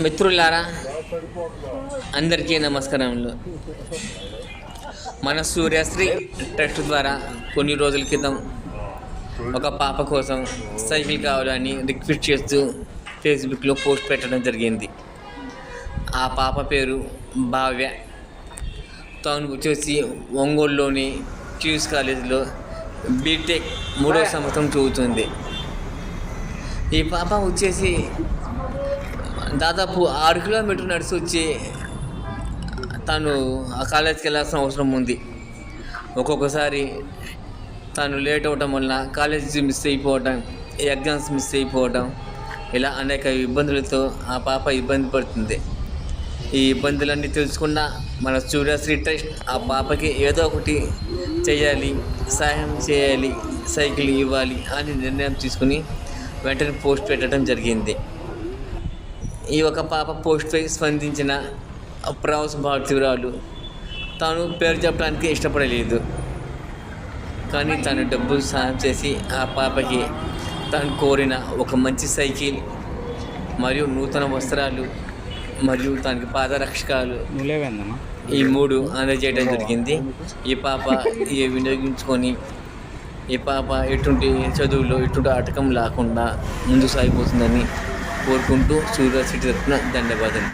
మిత్రులారా అందరికీ నమస్కారములు. మన సూర్యశ్రీ ట్రస్ట్ ద్వారా కొన్ని రోజుల క్రితం ఒక పాప కోసం సైకిల్ కావాలని రిక్వెస్ట్ చేస్తూ ఫేస్బుక్లో పోస్ట్ పెట్టడం జరిగింది. ఆ పాప పేరు భావ్య. తాను వచ్చేసి ఒంగోలులోని క్యూస్ కాలేజీలో బీటెక్ మూడో సంవత్సరం చదువుతుంది. ఈ పాప వచ్చేసి దాదాపు ఆరు కిలోమీటర్లు నడిచి వచ్చి తను ఆ కాలేజ్కి వెళ్ళాల్సిన అవసరం ఉంది. ఒక్కొక్కసారి తను లేట్ అవ్వటం వల్ల కాలేజీ మిస్ అయిపోవటం ఎగ్జామ్స్ మిస్ అయిపోవటం ఇలా అనేక ఇబ్బందులతో ఆ పాప ఇబ్బంది పడుతుంది. ఈ ఇబ్బందులన్నీ తెలుసుకున్న మన సూర్యశ్రీ ట్రస్ట్ ఆ పాపకి ఏదో ఒకటి చేయాలి సహాయం చేయాలి సైకిల్ ఇవ్వాలి అని నిర్ణయం తీసుకుని వెంటనే పోస్ట్ పెట్టడం జరిగింది. ఈ ఒక పాప పోస్ట్పై స్పందించిన ప్రవాస భారతీయురాలు తాను పేరు చెప్పడానికి ఇష్టపడలేదు. కానీ తను డబ్బులు సహాయం చేసి ఆ పాపకి తను కోరిన ఒక మంచి సైకిల్ మరియు నూతన వస్త్రాలు మరియు తనకి పాదరక్షకాలు ఈ మూడు అందజేయడం జరిగింది. ఈ పాప ఈ వినియోగించుకొని ఈ పాప ఎటువంటి చదువులో ఎటువంటి ఆటకం లేకుండా ముందు సాగిపోతుందని కోరుకుంటూ సూర్య సిటీ తరఫున ధన్యవాదాలు.